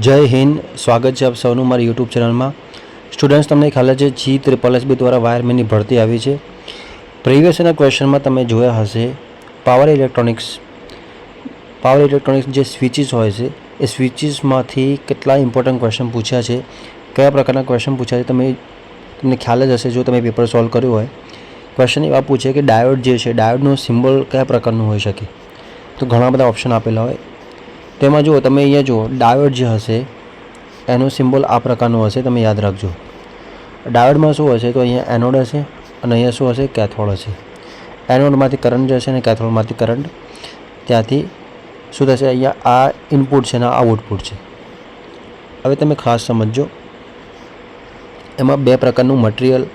જય હિન્દ, સ્વાગત છે આપ સૌનું મારી યુટ્યુબ ચેનલમાં. સ્ટુડન્ટ્સ તમને ખ્યાલ છે જી ત્રિપલ એસબી દ્વારા વાયરમેનની ભરતી આવી છે. પ્રિવિયસના ક્વેશ્ચનમાં તમે જોયા હશે પાવર ઇલેક્ટ્રોનિક્સ પાવર ઇલેક્ટ્રોનિક્સ જે સ્વિચીસ હોય છે, એ સ્વિચીસમાંથી કેટલા ઇમ્પોર્ટન્ટ ક્વેશ્ચન પૂછ્યા છે, કયા પ્રકારના ક્વેશ્ચન પૂછ્યા છે, તમે તમને ખ્યાલ જ હશે જો તમે પેપર સોલ્વ કર્યું હોય. ક્વેશ્ચન એવા પૂછે કે ડાયોડ જે છે ડાયોડનો સિમ્બોલ કયા પ્રકારનું હોઈ શકે. તો ઘણા બધા ઓપ્શન આપેલા હોય. તેમાં જુઓ, તમે અહીંયા જુઓ, ડાયોડ જે હશે, એનો સિમ્બોલ આ પ્રકારનો હશે, તમે યાદ રાખજો. ડાયોડમાં શું હશે, તો અહીંયા એનોડ હશે અને અહીંયા શું હશે, કેથોડ હશે. એનોડમાંથી કરંટ જશે અને કેથોડમાંથી કરંટ. ત્યાંથી શું થશે, અહીંયા આ ઇનપુટ છે અને આ આઉટપુટ છે. હવે તમે ખાસ સમજજો, એમાં બે પ્રકારનું મટીરિયલ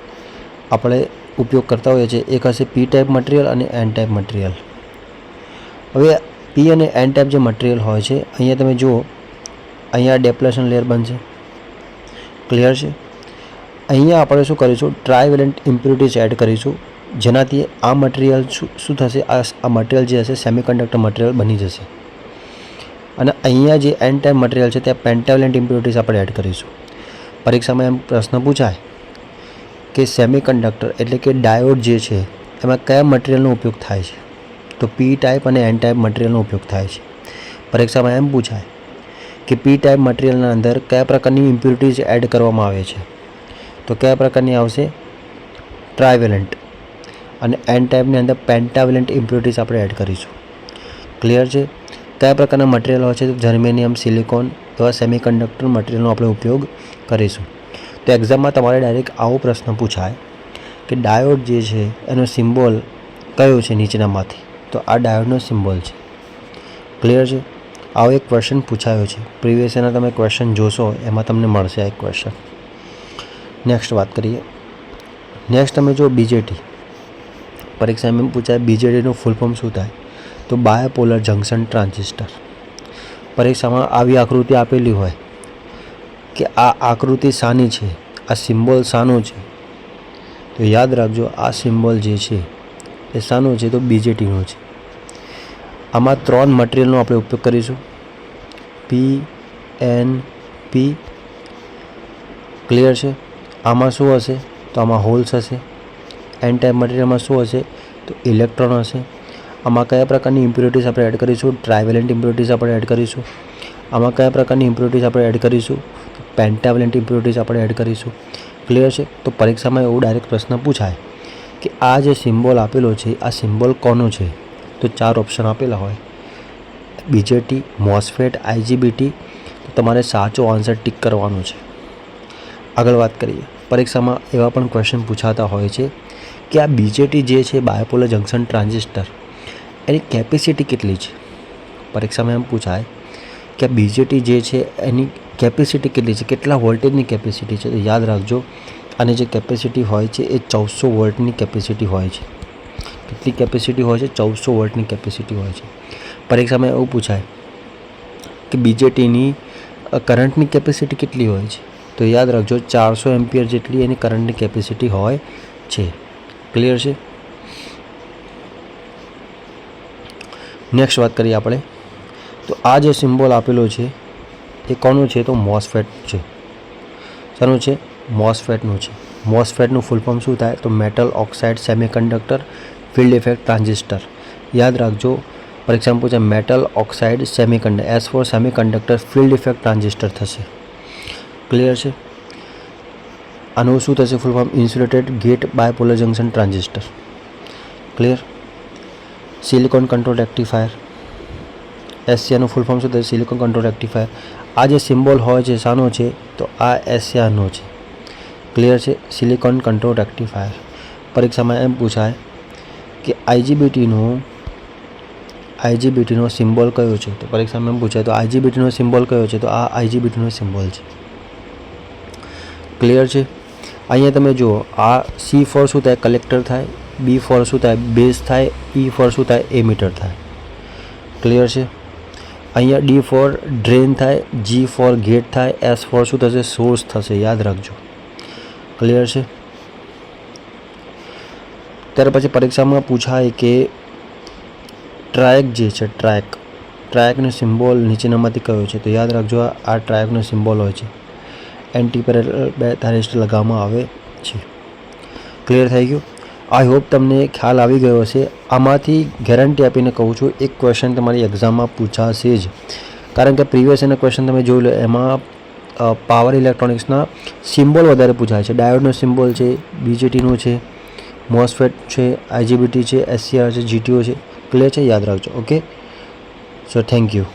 આપણે ઉપયોગ કરતા હોઈએ છીએ. એક હશે પી ટાઈપ મટીરિયલ અને એન ટાઈપ મટીરિયલ. હવે પી અને એન ટાઈપ જે મટીરિયલ હોય છે, અહીંયા તમે જુઓ, અહીંયા ડેપ્લેશન લેયર બનશે. ક્લિયર છે? અહીંયા આપણે શું કરીશું? ટ્રાયવેલન્ટ ઇમ્પ્યુરિટીઝ એડ કરીશું. જેનાથી આ મટીરિયલ શું શું થશે? આ મટીરિયલ જે હશે સેમિકન્ડક્ટર મટીરિયલ બની જશે. અને અહીંયા જે એન ટાઈપ મટીરિયલ છે, ત્યાં પેન્ટાવેલન્ટ ઇમ્પ્યુરિટીઝ આપણે એડ કરીશું. પરીક્ષામાં એમ પ્રશ્ન પૂછાય કે સેમિકન્ડક્ટર એટલે કે ડાયોડ જે છે, એમાં કયા મટીરિયલનો ઉપયોગ થાય છે? તો પી ટાઈપ અને એન ટાઈપ મટીરિયલનો ઉપયોગ થાય છે. પરીક્ષામાં એમ પૂછાય કે પી ટાઈપ મટીરિયલના અંદર કયા પ્રકારની ઇમ્પ્યુરિટીઝ એડ કરવામાં આવે છે? તો કયા પ્રકારની આવશે? ટ્રાયવેલન્ટ અને એન ટાઈપની અંદર પેન્ટાવેલન્ટ ઇમ્પ્યુરિટીઝ આપણે એડ કરીશું. ક્લિયર છે? કયા પ્રકારના મટીરિયલ હોય છે? જર્મેનિયમ સિલિકોન એવા સેમિકન્ડક્ટર મટીરિયલનો આપણે ઉપયોગ કરીશું. તો એક્ઝામમાં તમારે ડાયરેક્ટ આવો પ્રશ્ન પૂછાય કે ડાયોડ જે છે, એનો સિમ્બોલ કયો છે નીચેનામાંથી? તો આ ડાયોડનો સિમ્બોલ છે. ક્લિયર છે? આવો એક ક્વેશ્ચન પૂછાયો છે. પ્રીવિયસ એના તમે ક્વેશ્ચન જોશો, એમાં તમને મળશે આ એક ક્વેશ્ચન નેક્સ્ટ વાત કરીએ. નેક્સ્ટ તમે જો બીજેટી પરીક્ષામાં એમ પૂછાય બીજેટીનું ફૂલ ફોર્મ શું થાય? તો બાયોપોલર જંકશન ટ્રાન્ઝિસ્ટર પરીક્ષામાં આવી આકૃતિ આપેલી હોય કે આ આકૃતિ શાની છે, આ સિમ્બોલ શાનું છે. તો યાદ રાખજો, આ સિમ્બોલ જે છે એ શાનું છે તો બીજેટીનું છે. આમાં ત્રણ મટીરિયલનો આપણે ઉપયોગ કરીશું. પી એન પી ક્લિયર છે? આમાં શું હશે? તો આમાં હોલ્સ હશે. એન ટાઈપ મટીરિયલમાં શું હશે? તો ઇલેક્ટ્રોન હશે. આમાં કયા પ્રકારની ઇમ્પ્યુરિટીઝ આપણે એડ કરીશું? ટ્રાઇવેલેન્ટ ઇમ્પ્યુરિટીઝ આપણે એડ કરીશું. આમાં કયા પ્રકારની ઇમ્પ્યુરિટીઝ આપણે એડ કરીશું? પેન્ટાવેલેન્ટ ઇમ્પ્યુરિટીઝ આપણે એડ કરીશું. ક્લિયર છે? તો પરીક્ષામાં એવું ડાયરેક્ટ પ્રશ્ન પૂછાય. કે આ જે સિમ્બોલ આપેલો છે, આ સિમ્બોલ કોનો છે? તો ચાર ઓપ્શન આપેલા હોય. બીજેટી મોસ્ફેટ આઈજીબીટી તમારે સાચો આન્સર ટીક કરવાનો છે. આગળ વાત કરીએ. પરીક્ષામાં એવા પણ ક્વેશ્ચન પૂછાતા હોય છે કે આ બીજેટી જે છે, બાયોપોલર જંકશન ટ્રાન્ઝિસ્ટર, એની કેપેસિટી કેટલી છે? પરીક્ષામાં એમ પૂછાય કે આ બીજેટી જે છે, એની કેપેસિટી કેટલી છે? કેટલા વોલ્ટેજની કેપેસિટી છે? તો યાદ રાખજો આની જે કેપેસિટી હોય છે એ ચૌદસો વોલ્ટની કેપેસિટી હોય છે. કેટલી કેપેસિટી હોય છે? ચૌદસો વોલ્ટની કેપેસિટી હોય છે. પરીક્ષામાં એવું પૂછાય કે બીજેટીની કરંટની કેપેસિટી કેટલી હોય છે? તો યાદ રાખજો, ચારસો એમ્પિયર જેટલી એની કરંટની કેપેસિટી હોય છે. ક્લિયર છે? નેક્સ્ટ વાત કરીએ આપણે. તો આ જે સિમ્બોલ આપેલો છે, એ કોનું છે? તો મોસફેટ છે. શાનું છે? મોસફેટનું છે. મોસ્ફેટનું ફૂલ ફોર્મ શું થાય? તો metal oxide semiconductor field effect transistor યાદ રાખજો પરીક્ષામાં પૂછે metal oxide semiconductor S for semiconductor field effect transistor થશે. ક્લિયર છે? આનું શું થશે? Full form insulated gate bipolar junction transistor clear silicon control rectifier એશિયાનું full form શું થશે? સિલિકોન કંટ્રોલ રેક્ટિફાયર આ જે સિમ્બોલ હોય છે, શાનો છે, તો આ એશિયાનો છે. ક્લિયર છે. સિલિકોન કંટ્રોલ રેક્ટિફાયર પરીક્ષામાં એમ પૂછાય કે આઈજીબીટીનું આઈજીબીટીનો સિમ્બોલ કયો છે? તો પરીક્ષામાં એમ પૂછાય તો આઈજીબીટીનો સિમ્બોલ કયો છે? તો આ આઈજીબીટીનો સિમ્બોલ છે. ક્લિયર છે? અહીંયા તમે જુઓ, આ સી ફોર શું થાય? કલેક્ટર થાય. બી ફોર શું થાય? બેઝ થાય. ઈ ફોર શું થાય? એમીટર થાય. ક્લિયર છે? અહીંયા ડી ફોર ડ્રેન થાય. જી ફોર ગેટ થાય. એસ ફોર શું થશે? સોર્સ થશે. યાદ રાખજો. ક્લિયર છે? ત્યાર પછી પરીક્ષામાં પૂછાય કે ટ્રાયક જે છે ટ્રાયક ટ્રાયકનો સિમ્બોલ નીચેનામાંથી કયો છે? તો યાદ રાખજો, આ- ટ્રાયકનો સિમ્બોલ હોય છે. એન્ટી પેરેલ બે થારિસ્ટ લગાવવામાં આવે છે. ક્લિયર થઈ ગયું? આઈ હોપ તમને ખ્યાલ આવી ગયો હશે. આમાંથી ગેરંટી આપીને કહું છું, એક ક્વેશ્ચન તમારી એક્ઝામમાં પૂછાશે જ. કારણ કે પ્રીવિયસ એના ક્વેશ્ચન તમે જોઈ લો, એમાં પાવર ઇલેક્ટ્રોનિક્સના સિમ્બોલ વધારે પૂછાય છે. ડાયોડનો સિમ્બોલ છે બીજેટીનો છે મોસફેટ છે આઈજીબીટી છે એસસીઆર છે જીટીઓ છે. ક્લિયર છે? યાદ રાખજો ઓકે સો થેન્ક યુ